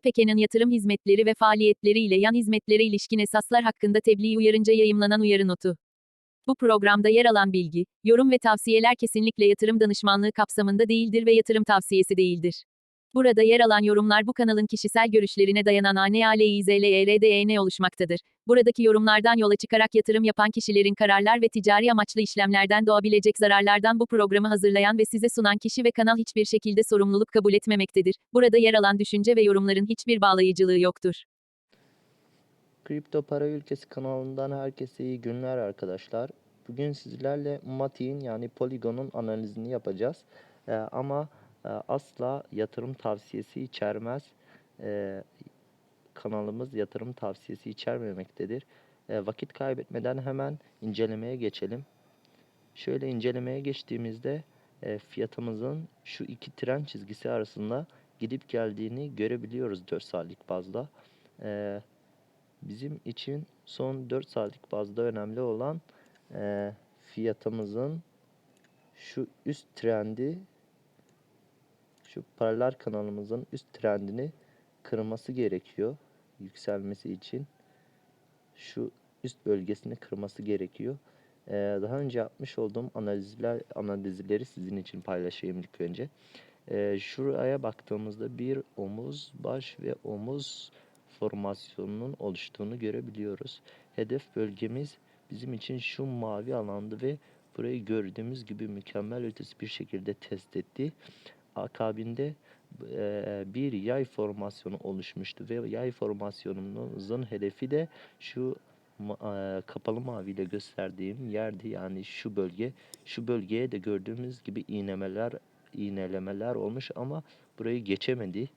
Peken'in yatırım hizmetleri ve faaliyetleri ile yan hizmetlere ilişkin esaslar hakkında tebliğ uyarınca yayımlanan uyarı notu. Bu programda yer alan bilgi, yorum ve tavsiyeler kesinlikle yatırım danışmanlığı kapsamında değildir ve yatırım tavsiyesi değildir. Burada yer alan yorumlar bu kanalın kişisel görüşlerine dayanan ANALİZLERDEN oluşmaktadır. Buradaki yorumlardan yola çıkarak yatırım yapan kişilerin kararlar ve ticari amaçlı işlemlerden doğabilecek zararlardan bu programı hazırlayan ve size sunan kişi ve kanal hiçbir şekilde sorumluluk kabul etmemektedir. Burada yer alan düşünce ve yorumların hiçbir bağlayıcılığı yoktur. Kripto Para Ülkesi kanalından herkese iyi günler arkadaşlar. Bugün sizlerle Matik'in yani Polygon'un analizini yapacağız. Ee, ama e, asla yatırım tavsiyesi içermez. Ee, kanalımız yatırım tavsiyesi içermemektedir. Ee, vakit kaybetmeden hemen incelemeye geçelim. Şöyle incelemeye geçtiğimizde e, fiyatımızın şu iki tren çizgisi arasında gidip geldiğini görebiliyoruz 4 saatlik bazda. Ee, bizim için son 4 saatlik bazda önemli olan e, fiyatımızın şu üst trendi şu paralel kanalımızın üst trendini kırması gerekiyor yükselmesi için şu üst bölgesini kırması gerekiyor. Ee, daha önce yapmış olduğum analizler analizleri sizin için paylaşayım ilk önce. Ee, şuraya baktığımızda bir omuz, baş ve omuz formasyonunun oluştuğunu görebiliyoruz. Hedef bölgemiz bizim için şu mavi alandı ve burayı gördüğümüz gibi mükemmel ötesi bir şekilde test etti. Akabinde bir yay formasyonu oluşmuştu ve yay formasyonumuzun hedefi de şu kapalı maviyle gösterdiğim yerdi yani şu bölge. Şu bölgeye de gördüğümüz gibi iğnemeler iğnelemeler olmuş ama burayı geçemedi.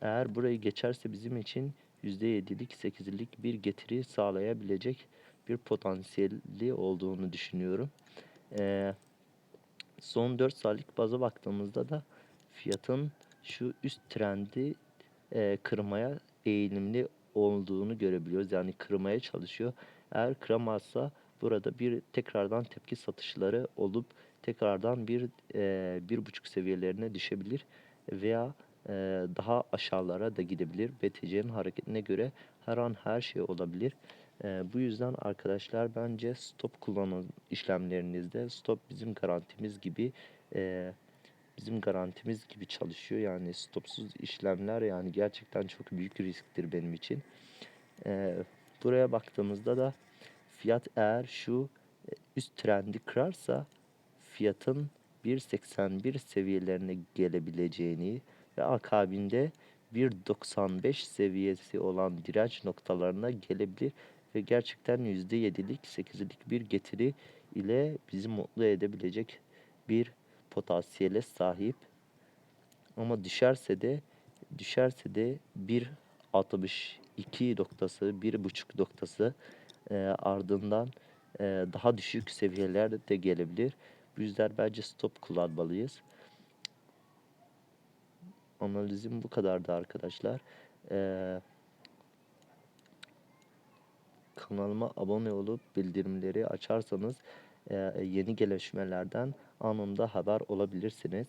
Eğer burayı geçerse bizim için %7'lik 8'lik bir getiri sağlayabilecek bir potansiyeli olduğunu düşünüyorum. Ee, son 4 saatlik baza baktığımızda da fiyatın şu üst trendi e, kırmaya eğilimli olduğunu görebiliyoruz. Yani kırmaya çalışıyor. Eğer kıramazsa burada bir tekrardan tepki satışları olup tekrardan bir e, bir buçuk seviyelerine düşebilir veya e, daha aşağılara da gidebilir. BTC'nin hareketine göre her an her şey olabilir. E, bu yüzden arkadaşlar bence stop kullanın işlemlerinizde. Stop bizim garantimiz gibi e, bizim garantimiz gibi çalışıyor. Yani stopsuz işlemler yani gerçekten çok büyük risktir benim için. E, buraya baktığımızda da fiyat eğer şu e, üst trendi kırarsa fiyatın 1.81 seviyelerine gelebileceğini ve akabinde 1.95 seviyesi olan direnç noktalarına gelebilir ve gerçekten %7'lik 8'lik bir getiri ile bizi mutlu edebilecek bir potansiyele sahip. Ama düşerse de düşerse de 1.62 noktası, 1.5 noktası e, ardından e, daha düşük seviyelerde de gelebilir. Bu yüzden bence stop kullanmalıyız. Analizim bu kadardı arkadaşlar. Ee, kanalıma abone olup bildirimleri açarsanız yeni gelişmelerden anında haber olabilirsiniz.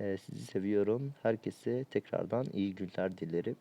Ee, sizi seviyorum. Herkese tekrardan iyi günler dilerim.